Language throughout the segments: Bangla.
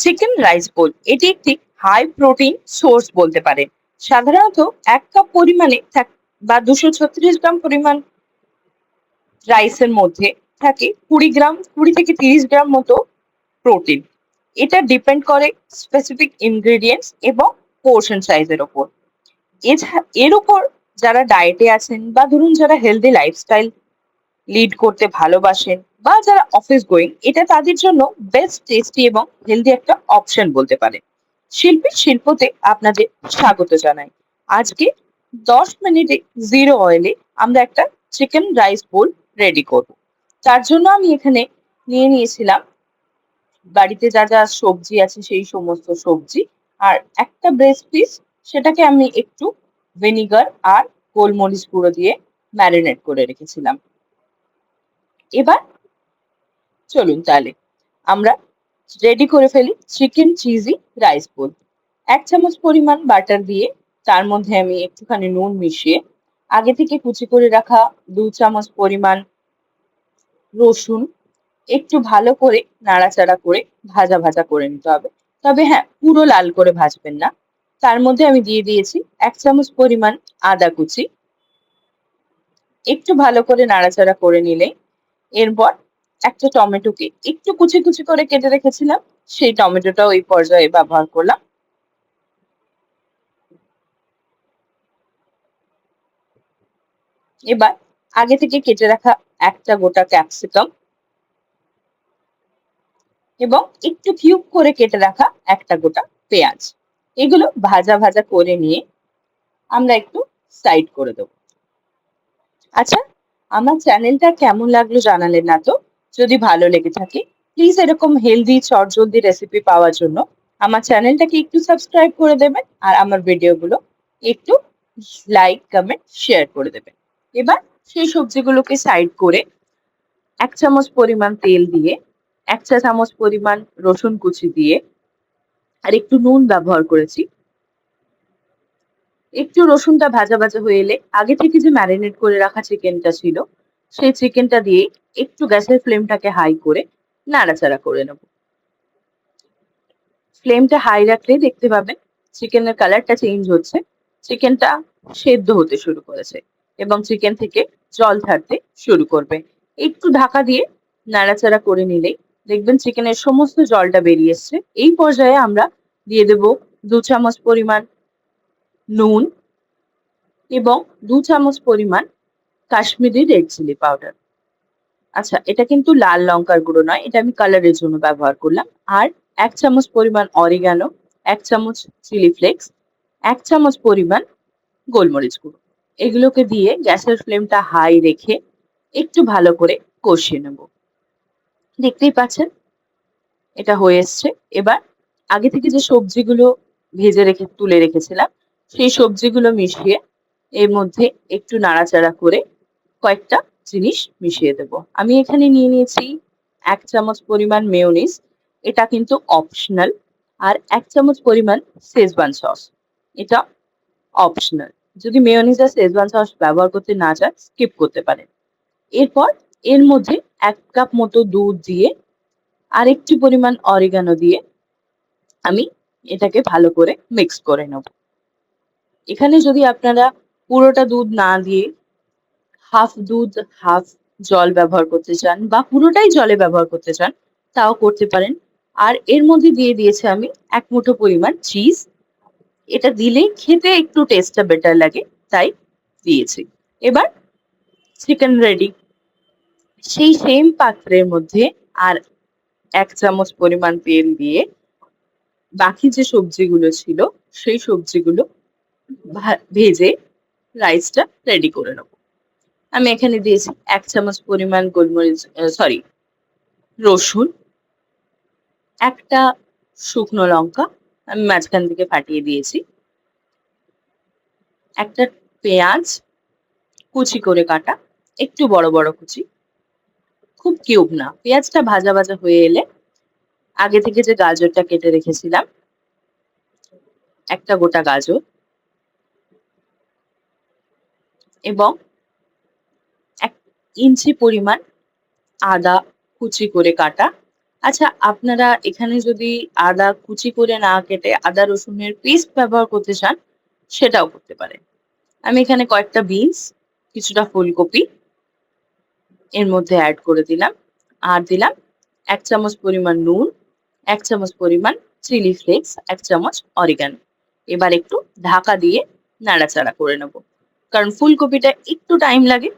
চিকেন রাইস বোল এটি একটি হাই প্রোটিন সোর্স বলতে পারে সাধারণত এক কাপ পরিমাণে বা দুশো ছত্রিশ গ্রাম পরিমাণ রাইসের মধ্যে থাকে কুড়ি গ্রাম, কুড়ি থেকে তিরিশ গ্রাম মতো প্রোটিন এটা ডিপেন্ড করে স্পেসিফিক ইনগ্রেডিয়েন্টস এবং পোর্শন সাইজের ওপর। এছাড়া, এর উপর যারা ডায়েটে আছেন বা ধরুন যারা হেলদি লাইফস্টাইল লিড করতে ভালোবাসেন বা যারা অফিস গোয়িং এটা তাদের জন্য বেস্ট টেস্টি এবং হেলদি একটা অপশন বলতে পারে। শিল্পীর শিল্পতে আপনাদের স্বাগত জানাই। আজকে দশ মিনিটে জিরো অয়েলে আমরা একটা চিকেন রাইস বোল রেডি করব। তার জন্য আমি এখানে নিয়ে নিয়েছিলাম বাড়িতে যা যা সবজি আছে সেই সমস্ত সবজি। আর একটা ব্রেস্ট পিস সেটাকে আমি একটু ভিনিগার আর গোলমরিচ গুঁড়ো দিয়ে ম্যারিনেট করে রেখেছিলাম। এবার চলুন তাহলে। আমরা রেডি করে ফেলি চিকেন চিজি রাইস বোল এক চামচ পরিমাণ বাটার দিয়ে তার মধ্যে আমি একটুখানি নুন মিশিয়ে আগে থেকে কুচি করে রাখা দু চামচ পরিমাণ রসুন একটু ভালো করে নাড়াচাড়া করে ভাজা ভাজা করে নিতে হবে। তবে হ্যাঁ পুরো লাল করে ভাজবেন না। তার মধ্যে আমি দিয়ে দিয়েছি এক চামচ পরিমাণ আদা কুচি। একটু ভালো করে নাড়াচাড়া করে নিলে এরপর একটা টমেটোকে একটু কুচি কুচি করে কেটে রেখেছিলাম, সেই টমেটোটাও এই পর্যায়ে ব্যবহার করলাম। এবার আগে থেকে কেটে রাখা একটা গোটা ক্যাপসিকাম এবং একটু কিউব করে কেটে রাখা একটা গোটা পেঁয়াজ। এগুলো ভাজা ভাজা করে নিয়ে আমরা একটু সাইড করে দেবো। আচ্ছা আমার চ্যানেলটা কেমন লাগল জানালেন না তো? যদি ভালো লেগে থাকে প্লিজ এরকম হেলদি চটজলদি রেসিপি পাওয়ার জন্য আমার চ্যানেলটাকে একটু সাবস্ক্রাইব করে দেবেন আর আমার ভিডিওগুলো একটু লাইক কমেন্ট শেয়ার করে দেবেন। এবার সেই সবজিগুলোকে সাইড করে এক চামচ পরিমাণ তেল দিয়ে, এক চা চামচ পরিমাণ রসুন কুচি দিয়ে আর একটু নুন ব্যবহার করেছি। একটু রসুনটা ভাজা ভাজা হয়ে এলে আগে থেকে যে ম্যারিনেট করে রাখা চিকেনটা ছিল, সেই চিকেনটা দিয়ে একটু গ্যাসের ফ্লেমটাকে হাই করে নাড়াচাড়া করে নেব। ফ্লেমটা হাই রাখলে দেখতে পাবেন চিকেনের কালারটা চেঞ্জ হচ্ছে চিকেনটা সেদ্ধ হতে শুরু করেছে এবং চিকেন থেকে জল ছাড়তে শুরু করবে। একটু ঢাকা দিয়ে নাড়াচাড়া করে নিলেই দেখবেন চিকেনের সমস্ত জলটা বেরিয়ে এসছে। এই পর্যায়ে আমরা দিয়ে দেব দু চামচ পরিমাণ নুন এবং দু চামচ পরিমাণ কাশ্মীরি রেড চিলি পাউডার। আচ্ছা এটা কিন্তু লাল লঙ্কার গুঁড়ো নয়, এটা আমি কালারের জন্য ব্যবহার করলাম। আর এক চামচ পরিমাণ অরিগানো এক চামচ চিলি ফ্লেক্স এক চামচ পরিমাণ গোলমরিচ গুঁড়ো। এগুলোকে দিয়ে গ্যাসের ফ্লেমটা হাই রেখে একটু ভালো করে কষিয়ে নেব। দেখতেই পাচ্ছেন? এটা হয়ে এসছে। এবার আগে থেকে যে সবজিগুলো ভেজে রেখে তুলে রেখেছিলাম সেই সবজিগুলো মিশিয়ে এর মধ্যে একটু নাড়াচাড়া করে কয়েকটা জিনিস মিশিয়ে দেব। আমি এখানে নিয়ে নিয়েছি এক চামচ পরিমাণ মেয়োনিজ এটা কিন্তু অপশনাল আর এক চামচ পরিমাণ শেজওয়ান সস এটা অপশনাল যদি মেয়োনিজ আর শেজওয়ান সস ব্যবহার করতে না চান স্কিপ করতে পারেন। এরপর এর মধ্যে এক কাপ মতো দুধ দিয়ে আর পরিমাণ অরিগানো দিয়ে আমি এটাকে ভালো করে মিক্স করে নেব। এখানে যদি আপনারা পুরোটা দুধ না দিয়ে হাফ দুধ হাফ জল ব্যবহার করতে চান বা পুরোটাই জলে ব্যবহার করতে চান, তাও করতে পারেন। আর এর মধ্যে দিয়ে দিয়েছি আমি এক মুঠো পরিমাণ চিজ এটা দিলেই খেতে একটু টেস্টটা বেটার লাগে, তাই দিয়েছি। এবার চিকেন রেডি সেই সেম পাত্রের মধ্যে আর এক চামচ পরিমাণ তেল দিয়ে বাকি যে সবজিগুলো ছিল, সেই সবজিগুলো ভেজে রাইসটা রেডি করে নেব। আমি এখানে দিয়েছি এক চামচ পরিমাণ গোলমরিচ সরি রসুন, একটা শুকনো লঙ্কা, আমি মাঝখান থেকে ফাটিয়ে দিয়েছি। একটা পেঁয়াজ, কুচি করে কাটা, একটু বড় বড় কুচি, খুব কিউব না। পেঁয়াজটা ভাজা ভাজা হয়ে এলে আগে থেকে যে গাজরটা কেটে রেখেছিলাম, একটা গোটা গাজর এবং এক ইঞ্চি পরিমাণ আদা কুচি করে কাটা। আচ্ছা আপনারা এখানে যদি আদা কুচি করে না কেটে আদা রসুনের পেস্ট ব্যবহার করতে চান, সেটাও করতে পারেন। আমি এখানে কয়েকটা বিনস, কিছুটা ফুলকপি এর মধ্যে অ্যাড করে দিলাম। আর দিলাম এক চামচ পরিমাণ নুন, এক চামচ পরিমাণ চিলি ফ্লেক্স এক চামচ অরিগানো এবার একটু ঢাকা দিয়ে নাড়াচাড়া করে নেব। কারণ ফুলকপিটা একটু টাইম লাগে।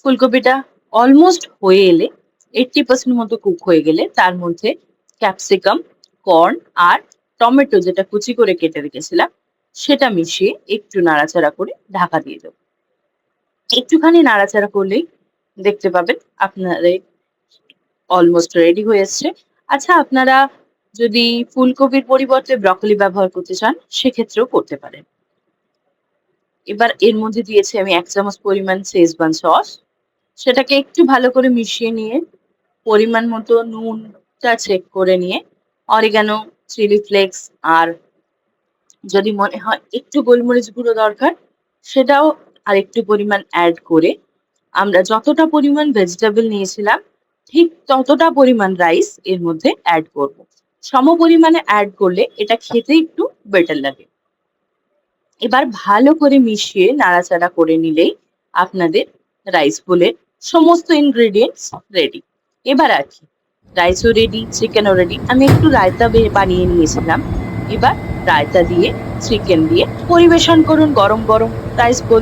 ফুলকপিটা অলমোস্ট হয়ে এলে এইটটি পার্সেন্ট মতো কুক হয়ে গেলে তার মধ্যে ক্যাপসিকাম কর্ন আর টমেটো যেটা কুচি করে কেটে রেখেছিলাম, সেটা মিশিয়ে একটু নাড়াচাড়া করে ঢাকা দিয়ে দেবো। একটুখানি নাড়াচাড়া করলেই দেখতে পাবেন আপনাদের অলমোস্ট রেডি হয়ে এসছে। আচ্ছা আপনারা যদি ফুলকপির পরিবর্তে ব্রকলি ব্যবহার করতে চান, সেক্ষেত্রেও করতে পারেন। এবার এর মধ্যে দিয়েছি আমি এক চামচ পরিমাণ শেজবান সস সেটাকে একটু ভালো করে মিশিয়ে নিয়ে, পরিমাণ মতো নুনটা চেক করে নিয়ে অরিগানো চিলি ফ্লেক্স আর যদি মনে হয় একটু গোলমরিচ গুঁড়ো দরকার, সেটাও আর একটু পরিমাণ অ্যাড করে আমরা যতটা পরিমাণ ভেজিটেবল নিয়েছিলাম, ঠিক ততটা পরিমাণ রাইস এর মধ্যে অ্যাড করব। সম পরিমাণে অ্যাড করলে এটা খেতে একটু বেটার লাগে। এবার ভালো করে মিশিয়ে নাড়াচাড়া করে নিলেই আপনাদের রাইস বোলের সমস্ত ইনগ্রেডিয়েন্টস রেডি এবার আর কি রাইসও রেডি চিকেনও রেডি আমি একটু রায়তা বানিয়ে নিয়েছিলাম। এবার রায়তা দিয়ে চিকেন দিয়ে পরিবেশন করুন গরম গরম রাইস বোল